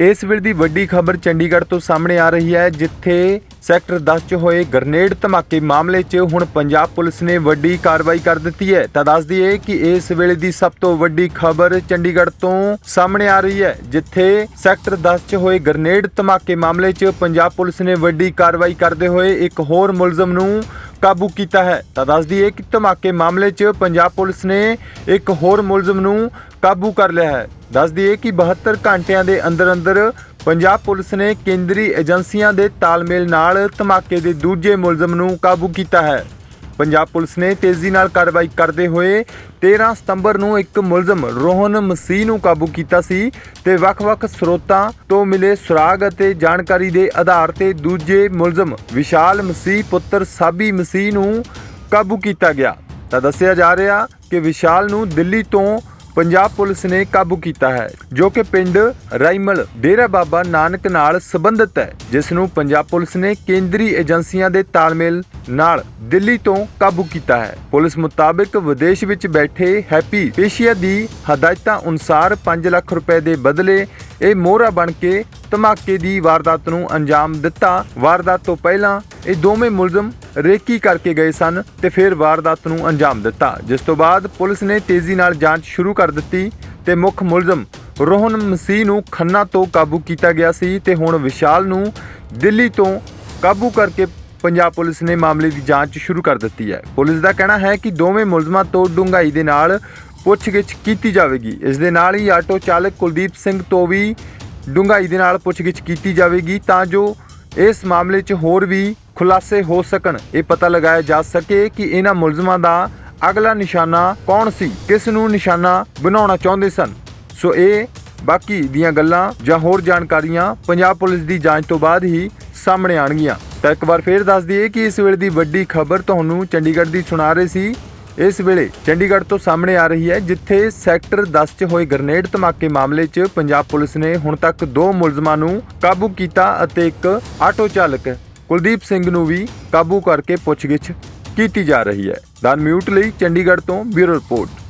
ਇਸ ਵੇਲੇ ਦੀ ਵੱਡੀ ਖਬਰ ਚੰਡੀਗੜ੍ਹ ਤੋਂ ਸਾਹਮਣੇ ਆ ਰਹੀ ਹੈ, ਜਿੱਥੇ ਸੈਕਟਰ 10 ਚ ਹੋਏ ਗ੍ਰਨੇਡ ਧਮਾਕੇ ਮਾਮਲੇ 'ਚ ਹੁਣ ਪੰਜਾਬ ਪੁਲਿਸ ਨੇ ਵੱਡੀ ਕਾਰਵਾਈ ਕਰ ਦਿੱਤੀ ਹੈ। ਤਾਂ ਦੱਸ ਦਈਏ ਕਿ ਇਸ ਵੇਲੇ ਦੀ ਸਭ ਤੋਂ ਵੱਡੀ ਖਬਰ ਚੰਡੀਗੜ੍ਹ ਤੋਂ ਸਾਹਮਣੇ ਆ ਰਹੀ ਹੈ, ਜਿੱਥੇ ਸੈਕਟਰ 10 ਚ ਹੋਏ ਗ੍ਰਨੇਡ ਧਮਾਕੇ ਮਾਮਲੇ 'ਚ ਪੰਜਾਬ ਪੁਲਿਸ ਨੇ ਵੱਡੀ ਕਾਰਵਾਈ ਕਰਦੇ ਹੋਏ ਇੱਕ ਹੋਰ ਮੁਲਜ਼ਮ ਨੂੰ ਕਾਬੂ ਕੀਤਾ ਹੈ। ਤਾਂ ਦੱਸ ਦਈਏ ਕਿ ਧਮਾਕੇ ਮਾਮਲੇ 'ਚ ਪੰਜਾਬ ਪੁਲਿਸ ਨੇ ਇੱਕ ਹੋਰ ਮੁਲਜ਼ਮ ਨੂੰ ਕਾਬੂ ਕਰ ਲਿਆ ਹੈ। ਦੱਸ ਦਈਏ ਕਿ 72 ਘੰਟਿਆਂ ਦੇ ਅੰਦਰ ਅੰਦਰ ਪੰਜਾਬ ਪੁਲਿਸ ਨੇ ਕੇਂਦਰੀ ਏਜੰਸੀਆਂ ਦੇ ਤਾਲਮੇਲ ਨਾਲ ਧਮਾਕੇ ਦੇ ਦੂਜੇ ਮੁਲਜ਼ਮ ਨੂੰ ਕਾਬੂ ਕੀਤਾ ਹੈ। ਪੰਜਾਬ ਪੁਲਿਸ ਨੇ ਤੇਜ਼ੀ ਨਾਲ ਕਾਰਵਾਈ ਕਰਦੇ ਹੋਏ 13 ਸਤੰਬਰ ਨੂੰ ਇੱਕ ਮੁਲਜ਼ਮ ਰੋਹਨ ਮਸੀਹ ਨੂੰ ਕਾਬੂ ਕੀਤਾ ਸੀ ਤੇ ਵੱਖ-ਵੱਖ ਸਰੋਤਾਂ ਤੋਂ ਮਿਲੇ ਸੁਰਾਗ ਅਤੇ ਜਾਣਕਾਰੀ ਦੇ ਆਧਾਰ ਤੇ ਦੂਜੇ ਮੁਲਜ਼ਮ ਵਿਸ਼ਾਲ ਮਸੀਹ ਪੁੱਤਰ ਸਾਬੀ ਮਸੀਹ ਨੂੰ ਕਾਬੂ ਕੀਤਾ ਗਿਆ। ਤਾਂ ਦੱਸਿਆ ਜਾ ਰਿਹਾ ਕਿ ਵਿਸ਼ਾਲ ਨੂੰ ਦਿੱਲੀ ਤੋਂ ਪੰਜਾਬ ਪੁਲਿਸ ਨੇ ਕਾਬੂ ਕੀਤਾ ਹੈ, ਜੋ ਕਿ ਪਿੰਡ ਰਾਈਮਲ ਡੇਰਾ ਬਾਬਾ ਨਾਨਕ ਨਾਲ ਸੰਬੰਧਿਤ ਹੈ, ਜਿਸ ਨੂੰ ਪੰਜਾਬ ਪੁਲਿਸ ਨੇ ਕੇਂਦਰੀ ਏਜੰਸੀਆਂ ਦੇ ਤਾਲਮੇਲ ਨਾਲ ਦਿੱਲੀ ਤੋਂ ਕਾਬੂ ਕੀਤਾ ਹੈ। ਪੁਲਿਸ ਮੁਤਾਬਕ ਵਿਦੇਸ਼ ਵਿੱਚ ਬੈਠੇ ਹੈਪੀ ਪੇਸ਼ੀਆ ਦੀ ਹਦਾਇਤਾਂ ਅਨੁਸਾਰ 5 ਲੱਖ ਰੁਪਏ ਦੇ ਬਦਲੇ ਇਹ ਮੋਹਰਾ ਬਣ ਕੇ ਧਮਾਕੇ ਦੀ ਵਾਰਦਾਤ ਨੂੰ ਅੰਜਾਮ ਦਿੱਤਾ। ਵਾਰਦਾਤ ਤੋਂ ਪਹਿਲਾਂ ਇਹ ਦੋਵੇਂ ਮੁਲਜ਼ਮ ਰੇਕੀ ਕਰਕੇ ਗਏ ਸਨ ਤੇ ਫਿਰ ਵਾਰਦਾਤ ਨੂੰ ਅੰਜਾਮ ਦਿੱਤਾ। ਜਿਸ ਤੋਂ ਬਾਅਦ ਪੁਲਿਸ ਨੇ ਤੇਜ਼ੀ ਨਾਲ ਜਾਂਚ ਸ਼ੁਰੂ ਕਰ ਦਿੱਤੀ ਤੇ ਮੁੱਖ ਮੁਲਜ਼ਮ ਰੋਹਨ ਮਸੀਹ ਨੂੰ ਖੰਨਾ ਤੋਂ ਕਾਬੂ ਕੀਤਾ ਗਿਆ ਸੀ ਤੇ ਹੁਣ ਵਿਸ਼ਾਲ ਨੂੰ ਦਿੱਲੀ ਤੋਂ ਕਾਬੂ ਕਰਕੇ ਪੰਜਾਬ ਪੁਲਿਸ ਨੇ ਮਾਮਲੇ ਦੀ ਜਾਂਚ ਸ਼ੁਰੂ ਕਰ ਦਿੱਤੀ ਹੈ। ਪੁਲਿਸ ਦਾ ਕਹਿਣਾ ਹੈ ਕਿ ਦੋਵੇਂ ਮੁਲਜ਼ਮਾਂ ਤੋਂ ਡੂੰਘਾਈ ਦੇ ਨਾਲ ਪੁੱਛਗਿੱਛ ਕੀਤੀ ਜਾਵੇਗੀ। ਇਸ ਦੇ ਨਾਲ ਹੀ ਆਟੋ ਚਾਲਕ ਕੁਲਦੀਪ ਸਿੰਘ ਤੋਂ ਵੀ ਡੂੰਘਾਈ ਦੇ ਨਾਲ ਪੁੱਛਗਿੱਛ ਕੀਤੀ ਜਾਵੇਗੀ ਤਾਂ ਜੋ ਇਸ ਮਾਮਲੇ 'ਚ ਹੋਰ ਵੀ ਖੁਲਾਸੇ ਹੋ ਸਕਣ। ਇਹ ਪਤਾ ਲਗਾਇਆ ਜਾ ਸਕੇ ਕਿ ਇਹਨਾਂ ਮੁਲਜ਼ਮਾਂ ਦਾ ਅਗਲਾ ਨਿਸ਼ਾਨਾ ਕੌਣ ਸੀ, ਕਿਸ ਨੂੰ ਨਿਸ਼ਾਨਾ ਬਣਾਉਣਾ ਚਾਹੁੰਦੇ ਸਨ। ਸੋ ਇਹ ਬਾਕੀ ਦੀਆਂ ਗੱਲਾਂ ਜਾਂ ਹੋਰ ਜਾਣਕਾਰੀਆਂ ਪੰਜਾਬ ਪੁਲਿਸ ਦੀ ਜਾਂਚ ਤੋਂ ਬਾਅਦ ਹੀ ਸਾਹਮਣੇ ਆਣਗੀਆਂ ਤਾਂ ਇੱਕ ਵਾਰ ਫੇਰ ਦੱਸ ਦਈਏ ਕਿ ਇਸ ਵੇਲੇ ਦੀ ਵੱਡੀ ਖਬਰ ਤੁਹਾਨੂੰ ਚੰਡੀਗੜ੍ਹ ਦੀ ਸੁਣਾ ਰਹੇ ਸੀ। ਇਸ ਵੇਲੇ ਚੰਡੀਗੜ੍ਹ ਤੋਂ ਸਾਹਮਣੇ ਆ ਰਹੀ ਹੈ, ਜਿੱਥੇ ਸੈਕਟਰ 10 'ਚ ਹੋਏ ਗ੍ਰਨੇਡ ਧਮਾਕੇ ਮਾਮਲੇ 'ਚ ਪੰਜਾਬ ਪੁਲਿਸ ਨੇ ਹੁਣ ਤੱਕ ਦੋ ਮੁਲਜ਼ਮਾਂ ਨੂੰ ਕਾਬੂ ਕੀਤਾ ਅਤੇ ਇੱਕ ਆਟੋ ਚਾਲਕ ਕੁਲਦੀਪ ਸਿੰਘ ਨੂੰ ਵੀ ਕਾਬੂ ਕਰਕੇ ਪੁੱਛਗਿੱਛ ਕੀਤੀ ਜਾ ਰਹੀ ਹੈ। ਦਨ ਮਿਊਟ ਲਈ ਚੰਡੀਗੜ੍ਹ ਤੋਂ ਬਿਊਰੋ ਰਿਪੋਰਟ।